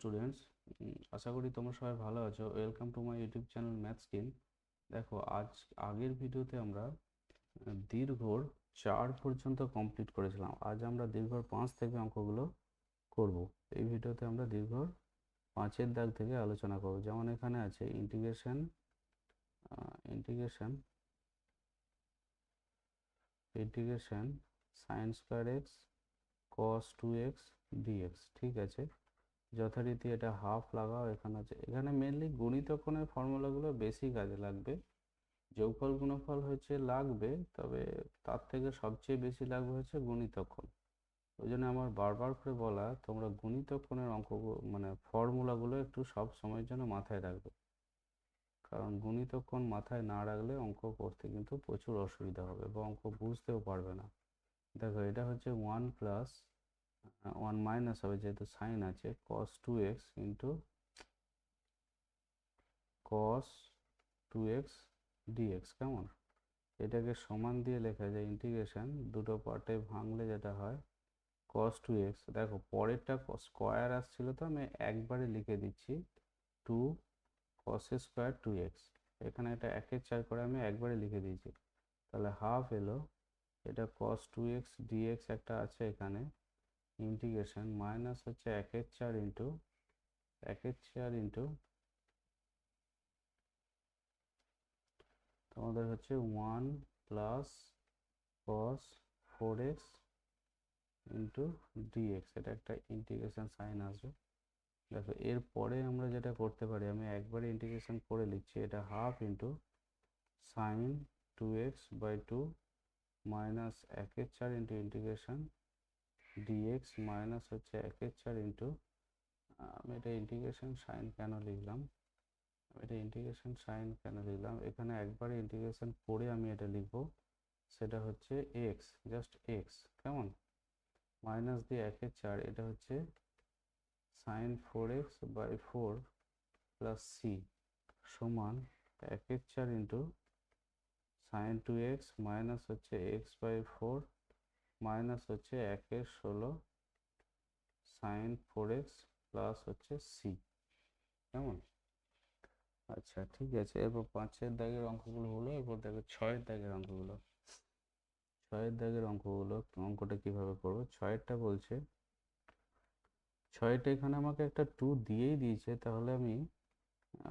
Students আশা করি তোমরা সবাই ভালো আছো। Welcome to my YouTube channel math skill দেখো, আজ, আগের ভিডিওতে আমরা দীর্ঘর চার পর্যন্ত কমপ্লিট করেছিলাম। আজ আমরা দীর্ঘর পাঁচ থেকে অঙ্কগুলো করব। এই ভিডিওতে আমরা দীর্ঘর পাঁচের দাগ থেকে আলোচনা করব। যেমন এখানে আছে integration integration integration sine square x cos two x d x ঠিক আছে? যথারীতি এটা হাফ লাগাও, এখানে আছে এখানে মেনলি গণিতক্ষণের ফর্মুলাগুলো বেশি কাজে লাগবে। যোগফল, গুণফল হচ্ছে লাগবে, তবে তার থেকে সবচেয়ে বেশি লাগবে হচ্ছে গণিতক্ষণ ওই জন্য আমার বারবার করে বলা, তোমরা গণিতক্ষণের অঙ্ক মানে ফর্মুলাগুলো একটু সব সময়ের জন্য মাথায় রাখবে। কারণ গণিতক্ষণ মাথায় না রাখলে অঙ্ক করতে কিন্তু প্রচুর অসুবিধা হবে বা অঙ্ক বুঝতেও পারবে না। দেখো, এটা হচ্ছে ওয়ান প্লাস ওয়ান মাইনাস হবে যেহেতু সাইন আছে cos two x into cos two x d x কেমন? এটাকে সমান দিয়ে লেখা যায় ইন্টিগ্রেশন দুটো পার্টে ভাঙলে যেটা হয় কস টু এক্স দেখো, পরেরটা স্কোয়ার আসছিল তো, আমি একবারে লিখে দিচ্ছি two cos square two x এখানে এটা একের চার করে আমি একবারে লিখে দিয়েছি। তাহলে হাফ এলো, এটা কস টু এক্স ডিএক্স একটা আছে এখানে। ইন্টিগ্রেশন মাইনাস হচ্ছে একের চার ইন্টু একের চার ইন্টু তোমাদের হচ্ছে one plus cos four x into d x এটা একটা ইন্টিগ্রেশন সাইন আসবে। দেখো, এরপরে আমরা যেটা করতে পারি, আমি একবারে ইন্টিগ্রেশন করে লিখছি, এটা half into sine two x by two minus একের চার ইন্টু ইন্টিগ্রেশন ডিএক্স মাইনাস হচ্ছে একের চার ইন্টু আমি এটা ইন্টিগ্রেশন সাইন কেন লিখলাম? আমি এটা ইন্টিগ্রেশন সাইন কেন লিখলাম? এখানে একবারে ইন্টিগ্রেশন করে আমি এটা লিখব, সেটা হচ্ছে এক্স জাস্ট এক্স কেমন? মাইনাস দিয়ে একের চার, এটা হচ্ছে sine four x by four plus C সমান একের চার into sine two x minus হচ্ছে এক্স বাই ফোর মাইনাস হচ্ছে একের ষোলো সাইন ফোর এক্স প্লাস হচ্ছে সি। কেমন? আচ্ছা ঠিক আছে। এরপর পাঁচের দাগের অঙ্কগুলো হলো, এরপর দেখো ছয়ের দাগের অঙ্কগুলো। ছয়ের দাগের অঙ্কগুলো, অঙ্কটা কীভাবে করব? ছয়েরটা বলছে, ছয়টা এখানে আমাকে একটা টু দিয়েই দিয়েছে, তাহলে আমি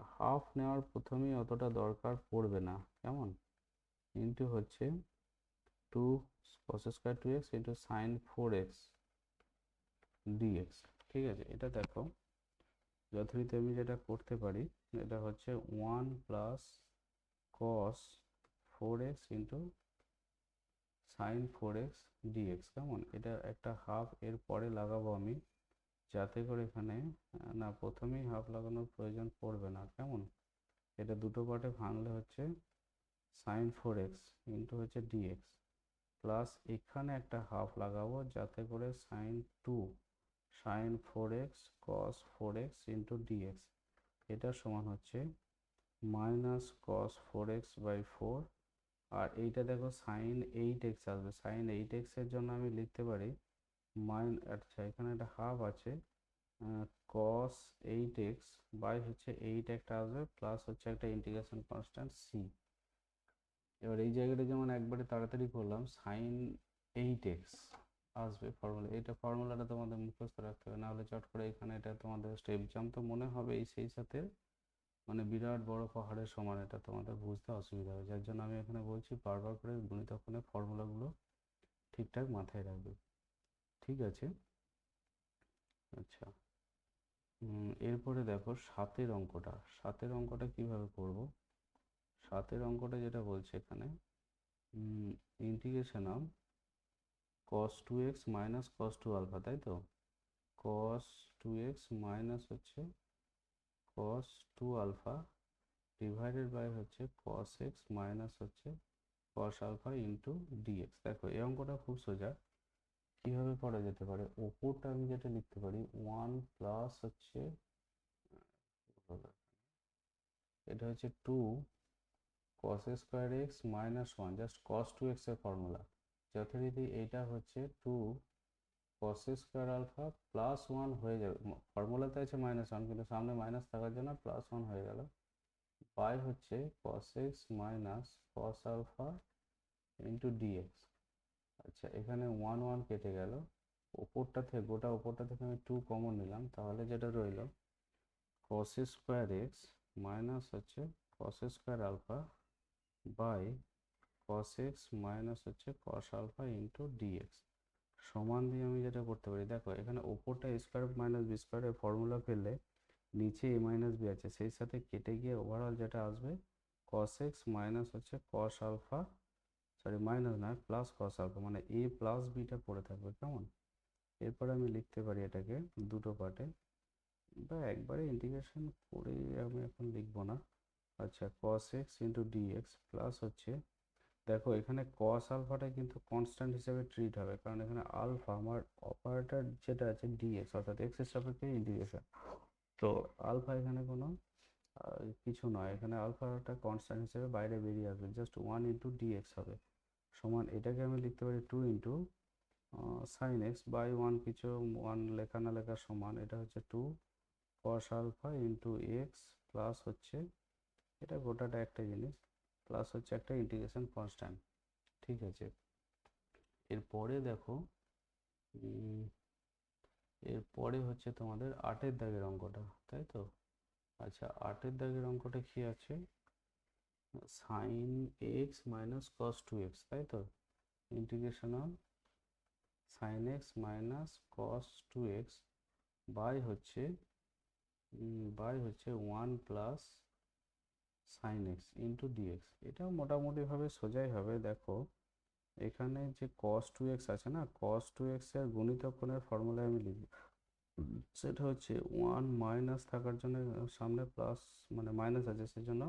হাফ নেওয়ার প্রথমেই অতটা দরকার পড়বে না। কেমন? ইন্টু হচ্ছে two cos square two x into sine four x dx ঠিক আছে? এটা দেখো, যথারীতি আমি যেটা করতে পারি, এটা হচ্ছে one plus cos four x into sine four x dx কেমন? এটা একটা হাফ এর পরে লাগাবো আমি, যাতে করে এখানে, না, প্রথমেই হাফ লাগানোর প্রয়োজন পড়বে না, কেমন? এটা দুটো পার্টে ভাঙলে হচ্ছে সাইন ফোর এক্স ইন্টু হচ্ছে ডিএক্স প্লাস এখানে একটা হাফ লাগাবো যাতে করে sine two, sine four x, cos four x into dx এটা সমান হচ্ছে minus cos four x by four. আর এইটা দেখো সাইন এইট এক্স আসবে। সাইন এইট এক্সের জন্য আমি লিখতে পারি মাইন আচ্ছা এখানে একটা হাফ আছে কস এইট এক্স বাই হচ্ছে এইট একটা আসবে, প্লাস হচ্ছে একটা ইন্টিগ্রেশন কনস্ট্যান্ট সি। এবার এই জায়গাটা যেমন একবারে তাড়াতাড়ি করলাম সাইন এইট এক্স আসবে ফর্মুলা এইটা ফর্মুলাটা তোমাদের মুখস্থ রাখতে হবে, নাহলে চট করে এখানে এটা তোমাদের স্টেপ জাম তো মনে হবে এই সেই সাথে মানে বিরাট বড় পাহাড়ের সমান, এটা তোমাদের বুঝতে অসুবিধা হবে, যার জন্য আমি এখানে বলছি বারবার করে গণিতক্ষণের ফর্মুলাগুলো ঠিকঠাক মাথায় রাখবে, ঠিক আছে? আচ্ছা এরপরে দেখো সাতের অঙ্কটা সাতের অঙ্কটা কীভাবে করব? সাতের অঙ্কটা যেটা বলছে এখানে integration of cos two x minus cos two alpha তাই তো? কস টু এক্স মাইনাস হচ্ছে cos two alpha divided by হচ্ছে কস এক্স মাইনাস হচ্ছে কস আলফা ইন্টু ডিএক্স দেখো, এই অঙ্কটা খুব সোজা। কীভাবে করা যেতে পারে? ওপরটা আমি যেটা লিখতে পারি ওয়ান প্লাস হচ্ছে এটা হচ্ছে two cos square x minus one just cos two এক্সের ফর্মুলা যথারীতি এইটা হচ্ছে two cos square alpha plus one হয়ে যাবে। ফর্মুলাতে আছে মাইনাস ওয়ান কিন্তু সামনে মাইনাস থাকার জন্য প্লাস ওয়ান হয়ে গেল। বাই হচ্ছে cos x minus cos alpha into dx আচ্ছা এখানে ওয়ান ওয়ান কেটে গেল। ওপরটা থেকে, গোটা ওপরটা থেকে আমি টু কমন নিলাম, তাহলে যেটা রইল কস স্কোয়ার এক্স মাইনাস হচ্ছে cos square alpha by cos x minus হচ্ছে কস আলফা ইন্টু ডিএক্স সমান দিয়ে আমি যেটা করতে পারি, দেখো এখানে ওপরটা স্কোয়ার মাইনাস বি স্কোয়ারের ফর্মুলা ফেললে নিচে এ মাইনাস বি আছে, সেই সাথে কেটে গিয়ে ওভারঅল যেটা আসবে কস এক্স মাইনাস হচ্ছে কস আলফা সরি মাইনাস নয় প্লাস কস আলফা মানে এ প্লাস বিটা পড়ে থাকবে কেমন? এরপরে আমি লিখতে পারি এটাকে দুটো পার্টে বা একবারে ইন্টিগ্রেশন করে আমি এখন লিখব না। আচ্ছা cos x into dx plus হচ্ছে, দেখো এখানে কস আলফাটা কিন্তু কনস্ট্যান্ট হিসেবে ট্রিট হবে, কারণ এখানে আলফা আমার অপারেটর যেটা আছে ডিএক্স অর্থাৎ এক্সের সাপেক্ষে ইন্টিগ্রেশন তো আলফা এখানে কোনো কিছু নয়, এখানে আলফাটা কনস্ট্যান্ট হিসেবে বাইরে বেরিয়ে আসবে জাস্ট ওয়ান ইন্টু ডিএক্স হবে। সমান এটাকে আমি লিখতে পারি two into sine x by one কিছু ওয়ান লেখা না লেখা সমান, এটা হচ্ছে two cos alpha into x plus হচ্ছে এটা গোটাটা একটা জিনিস প্লাস হচ্ছে একটা ইন্টিগ্রেশন কনস্ট্যান্ট ঠিক আছে? এরপরে দেখো এরপরে হচ্ছে তোমাদের আটের দাগের অঙ্কটা, তাই তো? আচ্ছা আটের দাগের অঙ্কটা কি আছে? Sine x minus cos two x তাই তো? Integration of sine x minus cos two x by হচ্ছে বাই হচ্ছে one plus sine x into dx এটাও মোটামুটিভাবে সোজাই হবে। দেখো, এখানে যে কস টু এক্স আছে না কস টু এক্সের গুণিতক কোণের ফর্মুলা আমি লিখব। সেটা হচ্ছে ওয়ান মাইনাস থাকার জন্য সামনে প্লাস মানে মাইনাস আছে, সেজন্য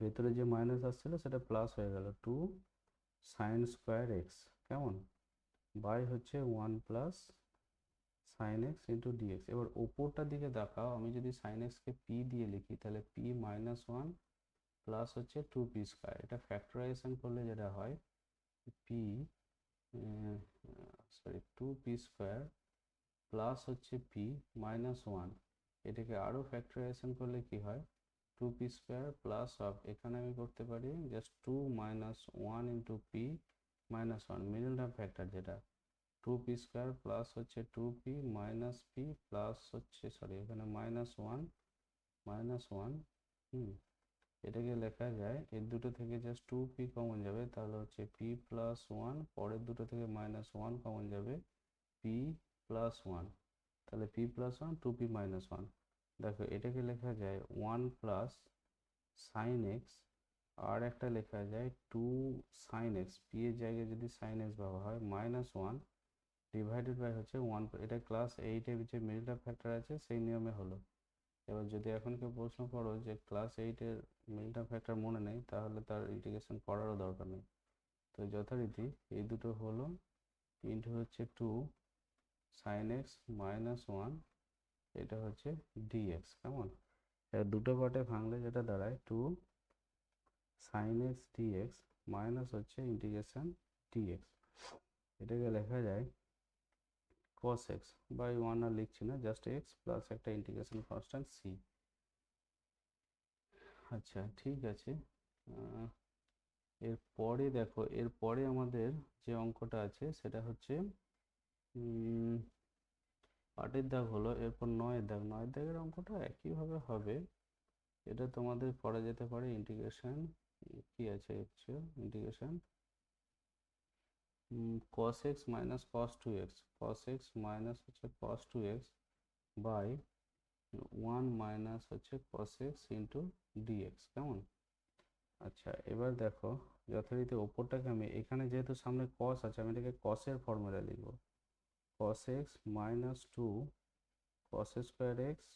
ভেতরে যে মাইনাস আসছিল, সেটা প্লাস হয়ে গেল টু সাইন স্কোয়ার এক্স কেমন? বাই হচ্ছে one plus sine x into dx এবার ওপরটার দিকে দেখাও, আমি যদি সাইন এক্সকে পি দিয়ে লিখি, তাহলে পি মাইনাস ওয়ান প্লাস হচ্ছে টু পি স্কোয়ার এটা ফ্যাক্টরাইজেশন করলে যেটা হয় p sorry two p square plus হচ্ছে পি মাইনাস ওয়ান এটাকে আরও ফ্যাক্টরাইজেশন করলে কি হয়? Two p square plus of এখানে আমি করতে পারি just two minus one into p minus one middle term factor যেটা। টু পি স্কোয়ার প্লাস হচ্ছে two p minus p plus হচ্ছে সরি এখানে minus one minus one hmm. এটাকে লেখা যায় এর দুটো থেকে জাস্ট টু পি কমন যাবে, তাহলে হচ্ছে পি প্লাস ওয়ান পরের দুটো থেকে মাইনাস ওয়ান কমন যাবে পি প্লাস ওয়ান তাহলে p plus one two p minus one দেখো এটাকে লেখা যায় ওয়ান প্লাস সাইন এক্স আর একটা লেখা যায় টু সাইন এক্স পি এর জায়গায় যদি সাইন এক্স ব্যবহার হয় মাইনাস ওয়ান ডিভাইডেড বাই হচ্ছে ওয়ান এটা ক্লাস এইটের যে মিডল ফ্যাক্টর আছে, সেই নিয়মে হলো। এবার যদি এখন কেউ প্রশ্ন করো যে ক্লাস এইটের মিডল ফ্যাক্টর মনে নেই, তাহলে তার ইন্টিগ্রেশন করারও দরকার নেই। তো যথারীতি এই দুটো হলো ইন্টু হচ্ছে two sine x minus one এটা হচ্ছে ডিএক্স কেমন? এবার দুটো পার্টে ভাঙলে যেটা দাঁড়ায় two sine x dx minus হচ্ছে ইন্টিগ্রেশন ডিএক্স এটাকে লেখা যায় cos x বাই ওয়ান আর লিখছি না জাস্ট এক্স প্লাস একটা ইন্টিগ্রেশন কনস্ট্যান্ট সি আচ্ছা ঠিক আছে। এরপরে দেখো এরপরে আমাদের যে অঙ্কটা আছে, সেটা হচ্ছে আটের দাগ হলো, এরপর নয়ের দাগ। নয়ের দাগের অঙ্কটা একইভাবে হবে। এটা তোমাদের করা যেতে পারে ইন্টিগ্রেশন কি আছে হচ্ছে integration cos x minus cos two x cos x minus হচ্ছে cos two x by one minus হচ্ছে cos x ইন্টু ডিএক্স কেমন? আচ্ছা এবার দেখো, যথারীতি ওপরটাকে আমি, এখানে যেহেতু সামনে cos আছে, আমি এটাকে cos এর ফর্মুলা লিখব। cos x minus two cos square x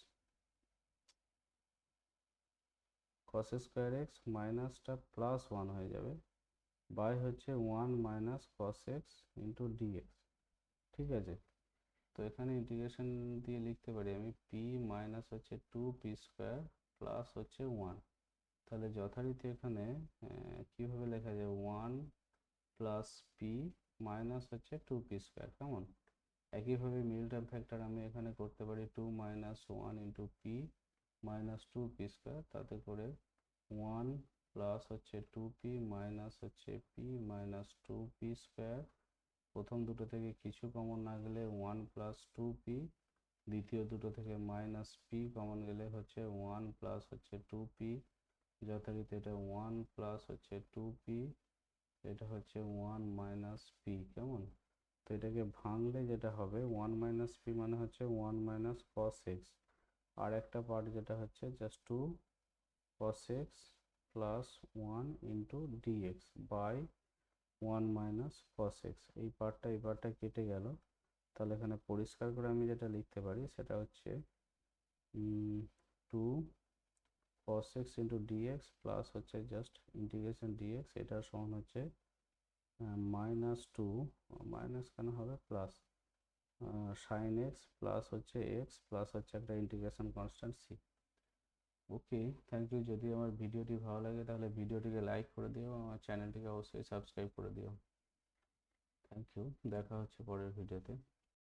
cos square x মাইনাসটা প্লাস ওয়ান হয়ে যাবে। বাই হচ্ছে one minus cos x into dx ঠিক আছে? তো এখানে ইন্টিগ্রেশন দিয়ে লিখতে পারি আমি পি মাইনাস হচ্ছে টু পি স্কোয়ার প্লাস হচ্ছে ওয়ান তাহলে যথারীতি এখানে কীভাবে লেখা যায়? ওয়ান প্লাস পি মাইনাস হচ্ছে টু পি স্কোয়ার কেমন? একইভাবে মিল টার্ম ফ্যাক্টর আমি এখানে করতে পারি two minus one into p minus two p square তাতে করে ওয়ান প্লাস হচ্ছে টু পি মাইনাস হচ্ছে p minus two p square প্রথম দুটো থেকে কিছু কমন না গেলে ওয়ান প্লাস টু পি দ্বিতীয় দুটো থেকে মাইনাস পি কমন গেলে হচ্ছে ওয়ান প্লাস হচ্ছে টু পি যথারীতি এটা ওয়ান প্লাস হচ্ছে টু পি এটা হচ্ছে ওয়ান মাইনাস পি কেমন? তো এটাকে ভাঙলে যেটা হবে ওয়ান মাইনাস পি মানে হচ্ছে ওয়ান মাইনাস কস এক্স আর একটা পার্ট যেটা হচ্ছে just two cos x plus one into dx by one minus cos x এই পার্টটা এই পার্টটা কেটে গেল। তাহলে এখানে পরিষ্কার করে আমি যেটা লিখতে পারি, সেটা হচ্ছে two cos x into dx plus হচ্ছে জাস্ট ইন্টিগ্রেশন ডিএক্স এটার সমান হচ্ছে মাইনাস টু মাইনাস কেন হবে? প্লাস সাইন এক্স প্লাস হচ্ছে এক্স প্লাস হচ্ছে একটা integration constant c okay thank you যদি আমার ভিডিওটি ভালো লাগে, তাহলে ভিডিওটিকে লাইক করে দিও আমার চ্যানেলটিকে অবশ্যই সাবস্ক্রাইব করে দিও। থ্যাংক ইউ দেখা হচ্ছে পরের ভিডিওতে।